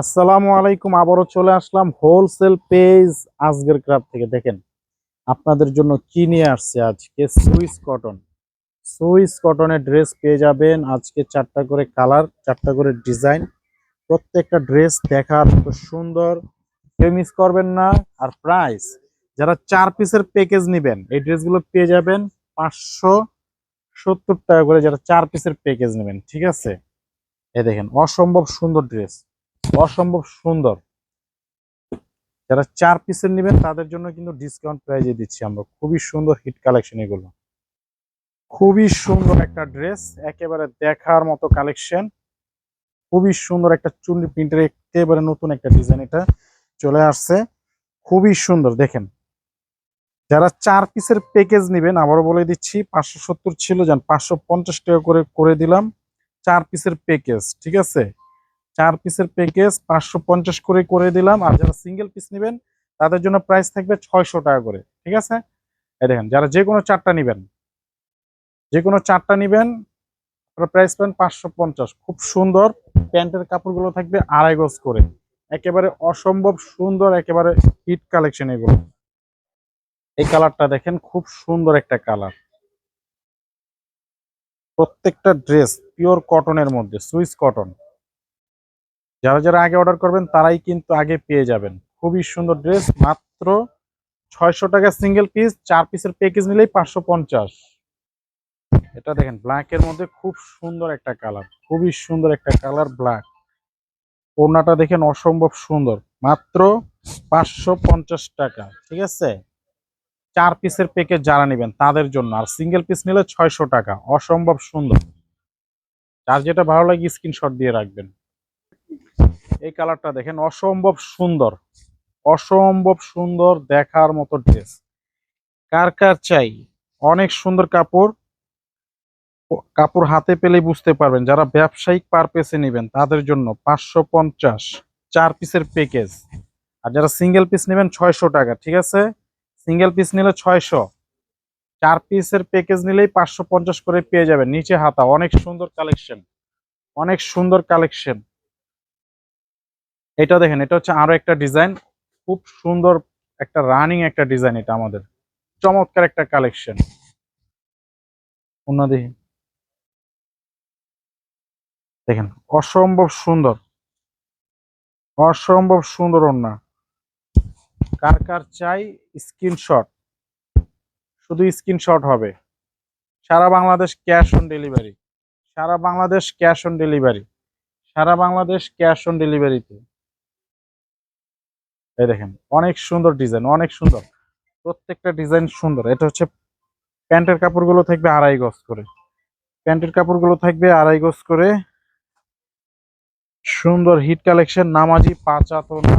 আসসালামু আলাইকুম, আবারও চলে আসলাম হোলসেল পেজ আজকের ক্রাব থেকে। দেখেন, আপনাদের জন্য কি নিয়ে আসছে আজকে? সুইস কটন সুইস কটনের ড্রেস পেয়ে যাবেন। আজকে চারটা করে কালার চারটা করে ডিজাইন প্রত্যেকটা ড্রেস দেখার মতো সুন্দর। কেউ মিস করবেন না। আর প্রাইস যারা চার পিসের প্যাকেজ নেবেন, এই ড্রেসগুলো পেয়ে যাবেন পাঁচশো সত্তর টাকা করে যারা চার পিসের প্যাকেজ নেবেন, ঠিক আছে? এ দেখেন, অসম্ভব সুন্দর ড্রেস অসম্ভব সুন্দর। যারা চার পিসের নেবেন, তাদের জন্য কিন্তু ডিসকাউন্ট প্রাইজে দিচ্ছি আমরা। খুবই সুন্দর হিট কালেকশন এগুলো। খুবই সুন্দর একটা ড্রেস একেবারে দেখার মতো কালেকশন খুবই সুন্দর একটা চুন্ডি প্রিন্টের একেবারে নতুন একটা ডিজাইন এটা চলে আসছে। খুবই সুন্দর, দেখেন। যারা চার পিসের প্যাকেজ নেবেন, আবারও বলে দিচ্ছি, পাঁচশো সত্তর ছিল, যান পাঁচশো পঞ্চাশ টাকা করে করে দিলাম। চার পিসের প্যাকেজ ঠিক আছে? চার পিসের প্যাকেজ পাঁচশো পঞ্চাশ করে করে দিলাম। আর যারা সিঙ্গেল পিস নেবেন, তাদের জন্য প্রাইস থাকবে ছয়শো টাকা করে, ঠিক আছে? এই দেখেন, যারা যে কোনো চারটা নেবেন, যে কোনো চারটা নেবেন প্রাইস পাবেন পাঁচশো পঞ্চাশ। খুব সুন্দর প্যান্টের কাপড়গুলো থাকবে আড়াই গজ করে। একেবারে অসম্ভব সুন্দর, একেবারে হিট কালেকশন এগুলো। এই কালারটা দেখেন, খুব সুন্দর একটা কালার প্রত্যেকটা ড্রেস পিওর কটনের মধ্যে সুইস কটন যারা যারা আগে অর্ডার করবেন, তারাই কিন্তু আগে পেয়ে যাবেন। খুবই সুন্দর ড্রেস মাত্র ছয়শো টাকা সিঙ্গেল পিস চার পিসের প্যাকেজ নিলেই পাঁচশো পঞ্চাশ। এটা দেখেন ব্ল্যাক এর মধ্যে খুব সুন্দর একটা কালার খুবই সুন্দর একটা কালার ব্ল্যাক ওড়নাটা দেখেন অসম্ভব সুন্দর, মাত্র পাঁচশো পঞ্চাশ টাকা, ঠিক আছে? চার পিসের প্যাকেজ যারা নেবেন, তাদের জন্য। আর সিঙ্গেল পিস নিলে ছয়শো টাকা, অসম্ভব সুন্দর। যার যেটা ভালো লাগে স্ক্রিনশট দিয়ে রাখবেন। এই কালারটা দেখেন, অসম্ভব সুন্দর অসম্ভব সুন্দর দেখার মতো ড্রেস কার কার চাই? অনেক সুন্দর কাপড়। কাপড় হাতে পেলে বুঝতে পারবেন, যারা ব্যবসায়িক পারপেসে নেবেন, তাদের জন্য পাঁচশো পঞ্চাশ চার পিসের প্যাকেজ আর যারা সিঙ্গেল পিস নেবেন, ছয়শো টাকা, ঠিক আছে? সিঙ্গেল পিস নিলে ছয়শো। চার পিসের প্যাকেজ নিলেই পাঁচশো পঞ্চাশ করে পেয়ে যাবেন, নিচে হাতা, অনেক সুন্দর কালেকশন অনেক সুন্দর কালেকশন এটা দেখেন, এটা হচ্ছে আরও একটা ডিজাইন। খুব সুন্দর একটা রানিং একটা ডিজাইন এটা আমাদের। চমৎকার একটা কালেকশন। দেখি দেখেন, অসম্ভব সুন্দর। অসম্ভব সুন্দর ওন্না কার কার চাই স্ক্রিনশট। শুধু স্ক্রিনশট হবে। সারা বাংলাদেশ ক্যাশ অন ডেলিভারি। সারা বাংলাদেশ ক্যাশ অন ডেলিভারি। সারা বাংলাদেশ ক্যাশ অন ডেলিভারিতে। এই দেখেন, অনেক সুন্দর ডিজাইন, অনেক সুন্দর। প্রত্যেকটা ডিজাইন সুন্দর। এটা হচ্ছে প্যান্টের কাপড়গুলো থাকবে আড়াই গজ করে। প্যান্টের কাপড়গুলো থাকবে আড়াই গজ করে। সুন্দর হিট কালেকশন, নামাজি পাঁচাতো না।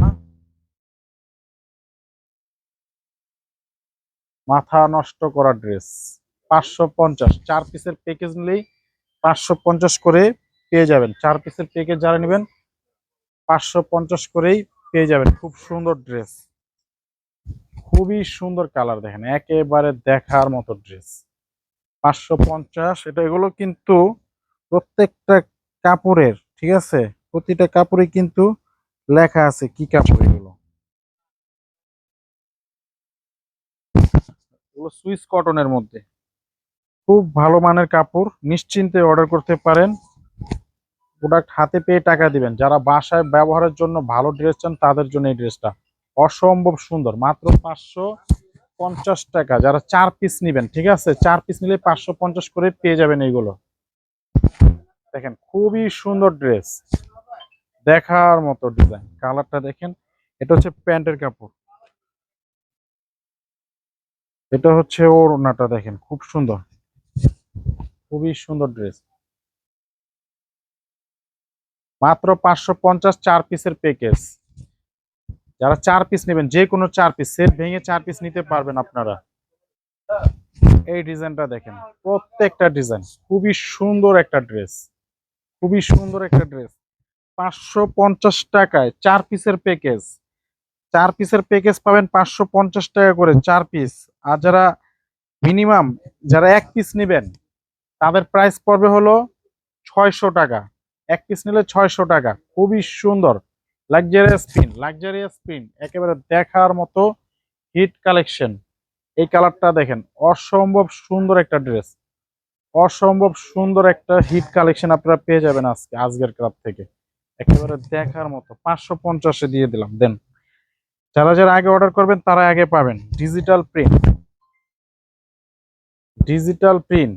মাথা নষ্ট করা ড্রেস, পাঁচশো পঞ্চাশ। চার পিসের প্যাকেজ নিলেই পাঁচশো পঞ্চাশ করে পেয়ে যাবেন। চার পিসের প্যাকেজ যারা নেবেন, পাঁচশো পঞ্চাশ করেই পেয়ে যাবেন খুব সুন্দর ড্রেস। খুবই সুন্দর কালার দেখেন, একেবারে দেখার মতো ড্রেস। পাঁচশো পঞ্চাশ, এটা এগুলো কিন্তু প্রত্যেকটা কাপড়ের, ঠিক আছে? প্রতিটা কাপড়ে কিন্তু লেখা আছে কি কাপড় এগুলো। এগুলো সুইস কটনের মধ্যে। খুব ভালো মানের কাপড়, নিশ্চিন্তে অর্ডার করতে পারেন। প্রোডাক্ট হাতে পেয়ে টাকা দিবেন। যারা বাসায় ব্যবহারের জন্য ভালো ড্রেস চান, তাদের জন্য এই ড্রেসটা অসম্ভব সুন্দর। মাত্র পাঁচশো পঞ্চাশ টাকা। যারা চার পিস নেবেন, ঠিক আছে? চার পিস নিলে পাঁচশো পঞ্চাশ করে পেয়ে যাবেন এইগুলো। দেখেন, খুবই সুন্দর ড্রেস দেখার মতো ডিজাইন কালারটা দেখেন, এটা হচ্ছে প্যান্টের কাপড়। এটা হচ্ছে ওর ওনাটা দেখেন, খুব সুন্দর। খুবই সুন্দর ড্রেস মাত্র পাঁচশো পঞ্চাশ চার পিসের প্যাকেজ যারা চার পিস নেবেন, যে কোনো চার পিস সেট ভেঙে চার পিস নিতে পারবেন আপনারা। এই ডিজাইনটা দেখেন, প্রত্যেকটা ডিজাইন, খুবই সুন্দর একটা ড্রেস খুবই সুন্দর একটা ড্রেস পাঁচশো পঞ্চাশ টাকায় চার পিসের প্যাকেজ চার পিসের প্যাকেজ পাবেন পাঁচশো পঞ্চাশ টাকা করে চার পিস আর যারা মিনিমাম যারা এক পিস নেবেন, তাদের প্রাইস পড়বে হলো ছয়শো টাকা। এক পিস নিলে ছয়শো টাকা। খুবই সুন্দর। লাক্সারিয়াস প্রিন্ট লাক্সারিয়াস প্রিন্ট একেবারে দেখার মতো হিট কালেকশন এই কালারটা দেখেন, অসম্ভব সুন্দর একটা ড্রেস অসম্ভব সুন্দর একটা হিট কালেকশন আপনারা পেয়ে যাবেন আজকে, আজকের ক্লাব থেকে। একেবারে দেখার মতো, পাঁচশো পঞ্চাশে দিয়ে দিলাম, দেন। যারা যারা আগে অর্ডার করবেন, তারা আগে পাবেন। ডিজিটাল প্রিন্ট ডিজিটাল প্রিন্ট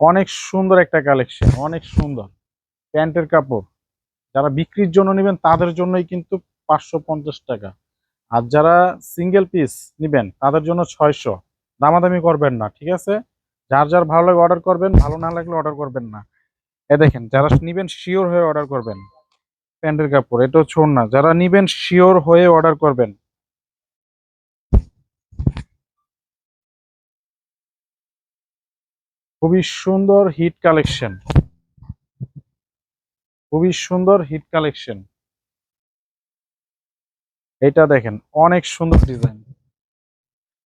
অনেক সুন্দর একটা কালেকশন অনেক সুন্দর। প্যান্টের কাপড়, যারা বিক্রির জন্য নেবেন তাদের জন্যই কিন্তু পাঁচশো পঞ্চাশ টাকা। আর যারা সিঙ্গেল পিস নেবেন তাদের জন্য ছয়শো। দামাদামি করবেন না, ঠিক আছে? যার যার ভালো লাগে অর্ডার করবেন, ভালো না লাগলে অর্ডার করবেন না। এ দেখেন, যারা নিবেন শিওর হয়ে অর্ডার করবেন। প্যান্টের কাপড় এটা হচ্ছে না। যারা নিবেন শিওর হয়ে অর্ডার করবেন খুবই সুন্দর হিট কালেকশন। খুবই সুন্দর হিট কালেকশন। এটা দেখেন, অনেক সুন্দর ডিজাইন।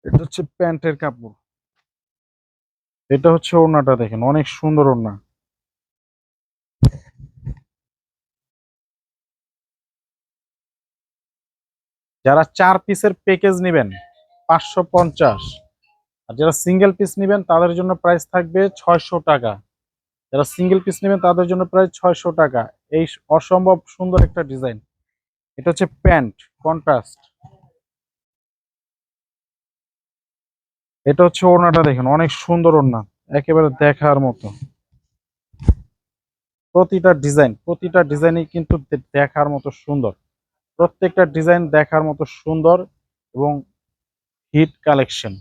এটা হচ্ছে প্যান্টের কাপড়। এটা হচ্ছে ওড়নাটা দেখেন, অনেক সুন্দর ওড়না। যারা চার পিসের প্যাকেজ নেবেন, পাঁচশো পঞ্চাশ। আর যারা সিঙ্গেল পিস নেবেন, তাদের জন্য প্রাইস থাকবে ছয়শো টাকা। যারা সিঙ্গেল পিস নেবেন, তাদের জন্য প্রায় ছয়শো টাকা। এই অসম্ভব সুন্দর একটা ডিজাইন এটা হচ্ছে প্যান্ট কন্ট্রাস্ট এটা হচ্ছে ওড়নাটা দেখেন, অনেক সুন্দর ওড়না। একেবারে দেখার মতো। প্রতিটা ডিজাইন প্রতিটা ডিজাইনই কিন্তু দেখার মতো সুন্দর। প্রত্যেকটা ডিজাইন দেখার মতো সুন্দর এবং হিট কালেকশন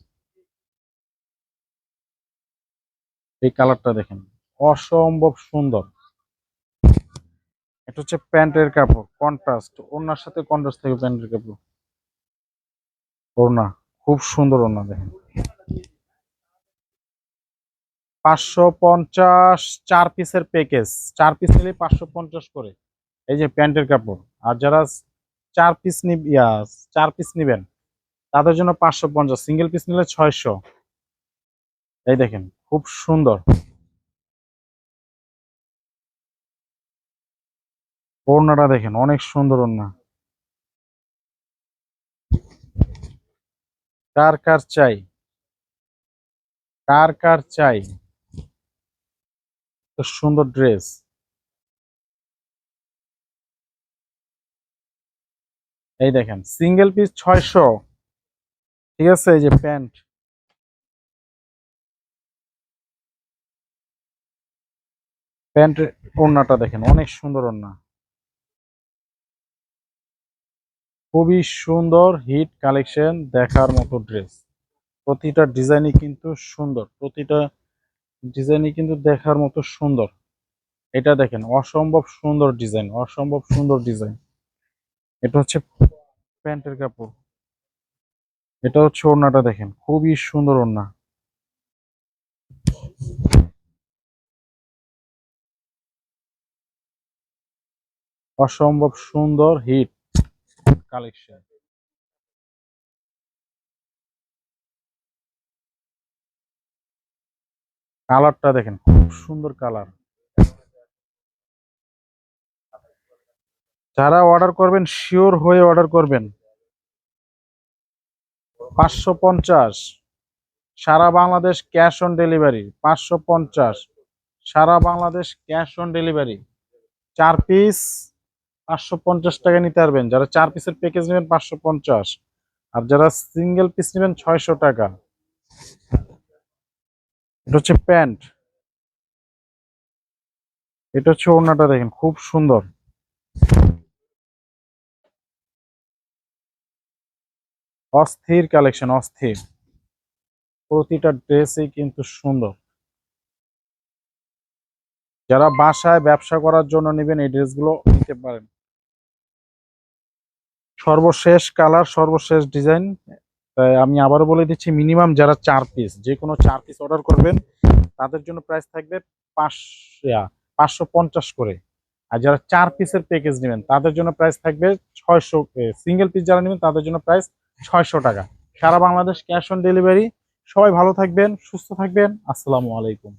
এই কালারটা দেখেন। অসম্ভব সুন্দর। এটা হচ্ছে প্যান্টের কাপড় কন্ট্রাস্ট ওড়নার সাথে কন্ট্রাস্ট থাকে প্যান্টের কাপড়। ওড়না, খুব সুন্দর ওড়না দেখেন। পাঁচশো পঞ্চাশ চার পিসের প্যাকেজ চার পিস নিলে পাঁচশো পঞ্চাশ করে। এই যে প্যান্টের কাপড়, আর যারা চার পিস নিব চার পিস নিবেন, তাদের জন্য পাঁচশো পঞ্চাশ সিঙ্গেল পিস নিলে ছয়শো। এই দেখেন খুব সুন্দর। ওড়নাটা দেখেন, অনেক সুন্দর ওড়না। কার কার চাই? কার কার চাই? সুন্দর ড্রেস। এই দেখেন, সিঙ্গেল পিস ছয়শো। ঠিক আছে, এই যে প্যান্ট। প্যান্ট ওড়নাটা দেখেন, অনেক সুন্দর ওড়না। খুবই সুন্দর হিট কালেকশন দেখার মতো ড্রেস। প্রতিটা ডিজাইনই কিন্তু সুন্দর, প্রতিটা ডিজাইনই কিন্তু দেখার মতো সুন্দর। এটা দেখেন, অসম্ভব সুন্দর ডিজাইন, অসম্ভব সুন্দর ডিজাইন। এটা হচ্ছে প্যান্টের কাপড়। এটা হচ্ছে ওড়নাটা দেখেন, খুবই সুন্দর ওড়না। অসম্ভব সুন্দর হিট কালেকশন। কালারটা দেখেন, খুব সুন্দর কালার। যারা অর্ডার করবেন, শিওর হয়ে অর্ডার করবেন। পাঁচশো পঞ্চাশ। সারা বাংলাদেশ ক্যাশ অন ডেলিভারি, পাঁচশো পঞ্চাশ। সারা বাংলাদেশ ক্যাশ অন ডেলিভারি। চার পিস। পাঁচশো পঞ্চাশ টাকা নিতে পারবেন। যারা চার পিসের প্যাকেজ নেবেন, পাঁচশো পঞ্চাশ। আর যারা সিঙ্গেল পিস নেবেন, ছয়শো টাকা। এটা হচ্ছে প্যান্ট। এটা হচ্ছে ওড়নাটা দেখেন, খুব সুন্দর। অস্থির কালেকশন, অস্থির। প্রতিটা ড্রেসই কিন্তু সুন্দর। যারা বাসায় ব্যবসা করার জন্য নেবেন, এই ড্রেসগুলো নিতে পারেন। সর্বশেষ কালার, সর্বশেষ ডিজাইন আমি আবারও বলে দিচ্ছি, মিনিমাম যারা চার পিস যে কোনো চার পিস অর্ডার করবেন, তাদের জন্য প্রাইস থাকবে পাঁচ পাঁচশো পঞ্চাশ করে। আর যারা চার পিসের প্যাকেজ নেবেন, তাদের জন্য প্রাইস থাকবে ছয়শো সিঙ্গেল পিস যারা নেবেন, তাদের জন্য প্রাইস ছয়শো টাকা। সারা বাংলাদেশ ক্যাশ অন ডেলিভারি সবাই ভালো থাকবেন, সুস্থ থাকবেন। আসসালামু আলাইকুম।